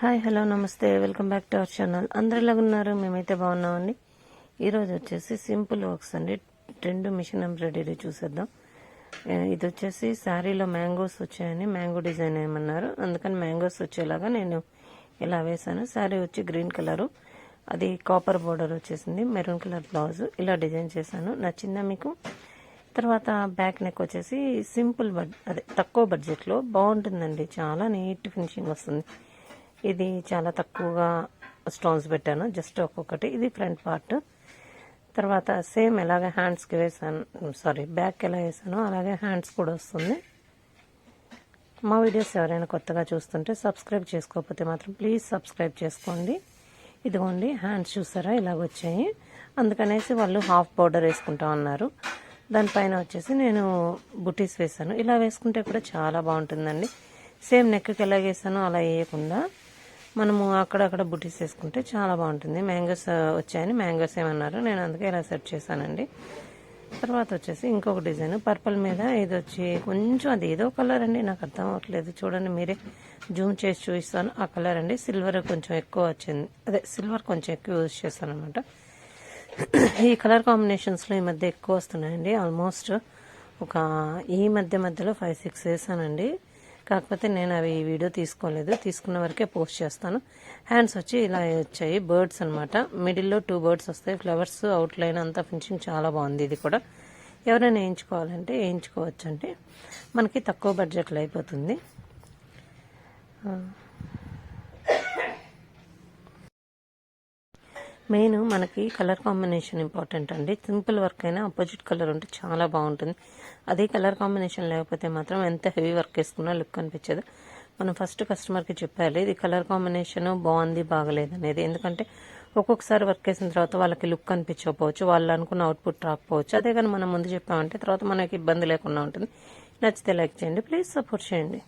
Hi hello namaste. Welcome back to our channel. అందరు ఉన్నారు మేమైతే బాగున్నామండి. ఈరోజు వచ్చేసి సింపుల్ వర్క్స్ అండి. రెండు మిషన్ ఎంబ్రాయిడరీ చూసేద్దాం. ఇది వచ్చేసి శారీలో మ్యాంగోస్ వచ్చాయని మ్యాంగో డిజైన్ ఏమన్నారు. అందుకని మ్యాంగోస్ వచ్చేలాగా నేను ఇలా వేశాను. శారీ వచ్చి గ్రీన్ కలరు. అది కాపర్ బోర్డర్ వచ్చేసింది. Maroon colour blouse. ఇలా డిజైన్ చేశాను. నచ్చిందా మీకు? తర్వాత బ్యాక్ నెక్ వచ్చేసి సింపుల్ బడ్ అదే తక్కువ బడ్జెట్లో బాగుంటుందండి. చాలా నీట్ ఫినిషింగ్ వస్తుంది. ఇది చాలా తక్కువగా స్టోన్స్ పెట్టాను జస్ట్ ఒక్కొక్కటి. ఇది ఫ్రంట్ పార్ట్. తర్వాత సేమ్ ఎలాగ హ్యాండ్స్కి వేసాను సారీ బ్యాక్ ఎలా వేసానో అలాగే హ్యాండ్స్ కూడా వస్తుంది. మా వీడియోస్ ఎవరైనా కొత్తగా చూస్తుంటే సబ్స్క్రైబ్ చేసుకోకపోతే మాత్రం ప్లీజ్ సబ్స్క్రైబ్ చేసుకోండి. ఇదిగోండి హ్యాండ్స్ చూసారా? ఇలాగ వచ్చాయి. అందుకనేసి వాళ్ళు హాఫ్ బార్డర్ వేసుకుంటా ఉన్నారు. దానిపైన వచ్చేసి నేను బుటీస్ వేసాను. ఇలా వేసుకుంటే కూడా చాలా బాగుంటుందండి. సేమ్ నెక్కి ఎలా వేసానో అలా వేయకుండా. మనము అక్కడక్కడ బుటీస్ వేసుకుంటే చాలా బాగుంటుంది. మ్యాంగోస్ వచ్చాయని మ్యాంగోస్ ఏమన్నారు నేను అందుకే ఇలా సెట్ చేశానండి. తర్వాత వచ్చేసి ఇంకొక డిజైన్ పర్పుల్ మీద ఇది వచ్చి కొంచెం అది ఏదో కలర్ అండి నాకు అర్థం అవ్వట్లేదు. చూడండి మీరే జూమ్ చేసి చూపిస్తాను. ఆ కలర్ అండి సిల్వర్ కొంచెం ఎక్కువ వచ్చింది. అదే సిల్వర్ కొంచెం ఎక్కువ యూజ్ చేస్తాను అనమాట ఈ కలర్ కాంబినేషన్స్లో ఈ మధ్య ఎక్కువ వస్తున్నాయండి. ఆల్మోస్ట్ ఒక ఈ మధ్య మధ్యలో ఫైవ్ సిక్స్ వేసానండి. కాకపోతే నేను అవి ఈ వీడియో తీసుకోలేదు. తీసుకున్న వరకే పోస్ట్ చేస్తాను. హ్యాండ్స్ వచ్చి ఇలా వచ్చాయి. బర్డ్స్ అనమాట మిడిల్లో టూ బర్డ్స్ వస్తాయి. ఫ్లవర్స్ అవుట్లైన్ అంతా ఫినిషింగ్ చాలా బాగుంది ఇది కూడా. ఎవరైనా వేయించుకోవాలంటే వేయించుకోవచ్చు అంటే మనకి తక్కువ బడ్జెట్లో అయిపోతుంది. మెయిన్ మనకి కలర్ కాంబినేషన్ ఇంపార్టెంట్ అండి. సింపుల్ వర్క్ అయినా ఆపోజిట్ కలర్ ఉంటే చాలా బాగుంటుంది. అదే కలర్ కాంబినేషన్ లేకపోతే మాత్రం ఎంత హెవీ వర్క్ వేసుకున్నా లుక్ అనిపించదు. మనం ఫస్ట్ కస్టమర్కి చెప్పాలి ఇది కలర్ కాంబినేషన్ బాగుంది బాగలేదు అనేది. ఎందుకంటే ఒక్కొక్కసారి వర్క్ వేసిన తర్వాత వాళ్ళకి లుక్ అనిపించకపోవచ్చు వాళ్ళు అనుకున్న అవుట్పుట్ రాకపోవచ్చు. అదే కానీ మనం ముందు చెప్పామంటే తర్వాత మనకి ఇబ్బంది లేకుండా ఉంటుంది. నచ్చితే లైక్ చేయండి ప్లీజ్ సపోర్ట్ చేయండి.